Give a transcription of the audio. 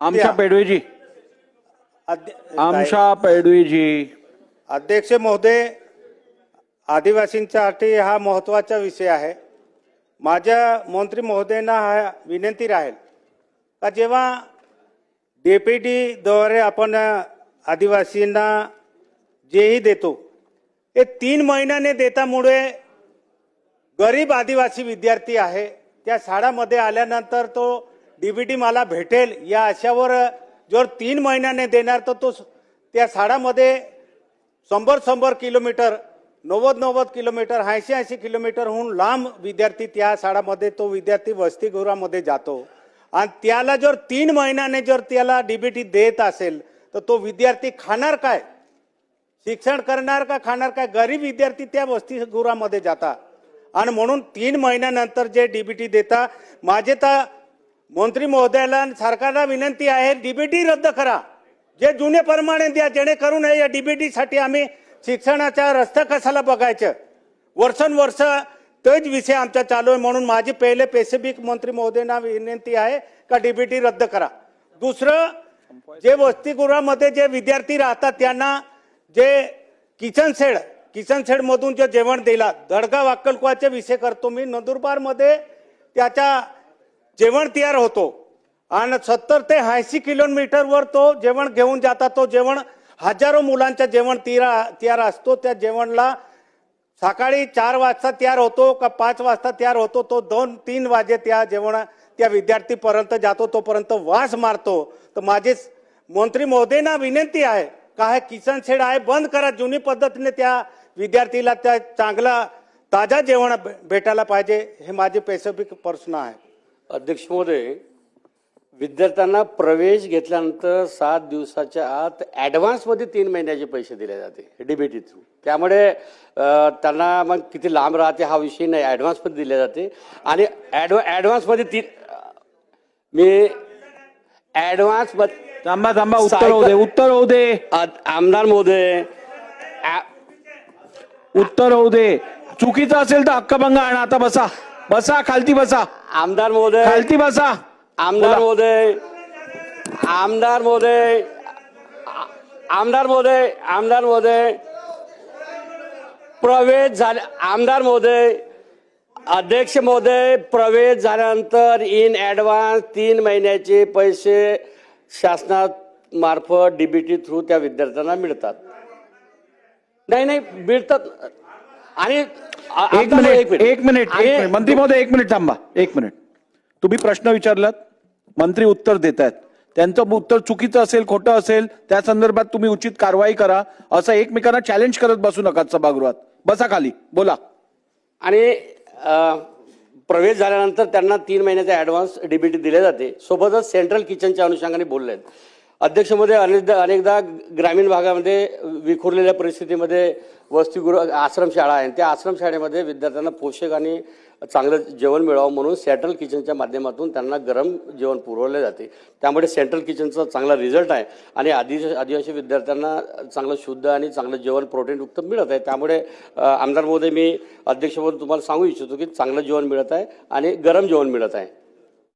आमशा या. पेडवेजी. आमशा पेडवेजी. अध्यक्ष महोदय आदिवासींसाठी हा महत्त्वाचा विषय आहे. माझ्या मंत्री महोदयांना हा विनंती राहील का जेव्हा द्वारे आपण आदिवासींना जेही देतो हे तीन महिन्याने देतामुळे गरीब आदिवासी विद्यार्थी आहे. त्या शाळामध्ये आल्यानंतर तो डीबीटी मला भेटेल या आशावर जर तीन महिन्याने देणार तर तो त्या शाळामध्ये शंभर शंभर किलोमीटर नव्वद नव्वद किलोमीटर ऐंशी ऐंशी किलोमीटरहून लांब विद्यार्थी त्या शाळामध्ये तो विद्यार्थी वसतिगृहामध्ये जातो. आणि त्याला जर तीन महिन्याने जर त्याला डीबीटी देत असेल तर तो विद्यार्थी खाणार काय? शिक्षण करणार का खाणार काय? गरीब विद्यार्थी त्या वसतिगृहामध्ये जातात आणि म्हणून तीन महिन्यानंतर जे डीबीटी देता माझे तर मंत्री महोदयाला सरकारला विनंती आहे डीबीटी रद्द करा. जे जुने परमाने द्या जेणेकरून या डीबीटी साठी आम्ही शिक्षणाचा रस्ता कशाला बघायचं? वर्षानुवर्ष तोच विषय आमचा चालू आहे म्हणून माझी पहिले पेसिफिक मंत्री महोदयांना विनंती आहे का डीबीटी रद्द करा. दुसरं जे वसतिगृहामध्ये जे विद्यार्थी राहतात त्यांना जे किचन शेड किचन शेड मधून जे जेवण दिला दडगा वाक्कलकुवाचे विषय करतो मी. नंदुरबारमध्ये त्याच्या जेवण तयार होतो. आणि सत्तर ते ऐंशी किलोमीटरवर तो जेवण घेऊन जाता तो जेवण हजारो मुलांच्या जेवण तिरा तयार असतो. त्या जेवणला सकाळी चार वाजता तयार होतो का पाच वाजता तयार होतो तो दोन तीन वाजे त्या जेवण त्या विद्यार्थीपर्यंत जातो. तोपर्यंत वास मारतो. तर माझे मंत्री महोदयांना विनंती आहे का हे किचन शेड आहे बंद करा. जुनी पद्धतीने त्या विद्यार्थीला त्या चांगला ताजा जेवण भे- भेटायला पाहिजे हे माझे पेसिफिक प्रश्न आहे. अध्यक्ष महोदय विद्यार्थ्यांना प्रवेश घेतल्यानंतर सात दिवसाच्या आत ॲडव्हान्समध्ये तीन महिन्याचे पैसे दिले जाते डीबीटी थ्रू त्यामुळे त्यांना मग किती लांब राहते हा विषय नाही ॲडव्हान्समध्ये दिले जाते. आणि ॲडव्हा ॲडव्हान्समध्ये तीन मी ॲडव्हान्समध्ये थांबा थांबा उत्तर होऊ दे उत्तर होऊ दे. आमदार महोदय उत्तर होऊ दे. चुकीचं असेल तर हक्कभंग आणा आता बसा. बसा खालती बसा. आमदार महोदय. खालती बसा. आमदार महोदय. आमदार महोदय. आमदार महोदय. आमदार महोदय. प्रवेश झाले आमदार महोदय. अध्यक्ष महोदय प्रवेश झाल्यानंतर इन ॲडव्हान्स तीन महिन्याचे पैसे शासनात मार्फत डीबीटी थ्रू त्या विद्यार्थ्यांना मिळतात. नाही नाही मिळतात. आणि एक मिनिट एक मिनिट. एक आणि- मिनिट. मंत्री महोदय एक मिनिट थांबा एक मिनिट. तुम्ही प्रश्न विचारलात मंत्री उत्तर देत आहेत त्यांचं उत्तर चुकीचं असेल खोटं असेल त्या संदर्भात तुम्ही उचित कारवाई करा. असं एकमेकांना चॅलेंज करत बसू नका सभागृहात. बसा खाली बोला. आणि प्रवेश झाल्यानंतर त्यांना तीन महिन्याचा ॲडव्हान्स डीबीटी दिले जाते. सोबतच सेंट्रल किचनच्या अनुषंगाने बोलले आहेत. अध्यक्षमध्ये अनेकदा अनेकदा ग्रामीण भागामध्ये विखुरलेल्या परिस्थितीमध्ये वसतिगृह आश्रमशाळा आहे. त्या आश्रमशाळेमध्ये विद्यार्थ्यांना पोषक आणि चांगलं जेवण मिळावं म्हणून सेंट्रल किचनच्या माध्यमातून त्यांना गरम जेवण पुरवले जाते. त्यामुळे सेंट्रल किचनचा चांगला रिझल्ट आहे आणि आदिवासी आदिवासी विद्यार्थ्यांना चांगलं शुद्ध आणि चांगलं जेवण प्रोटीनयुक्त मिळत आहे. त्यामुळे आमदारमध्ये आमदार महोदय मी अध्यक्ष म्हणून तुम्हाला सांगू इच्छितो की चांगलं जेवण मिळत आहे आणि गरम जेवण मिळत आहे.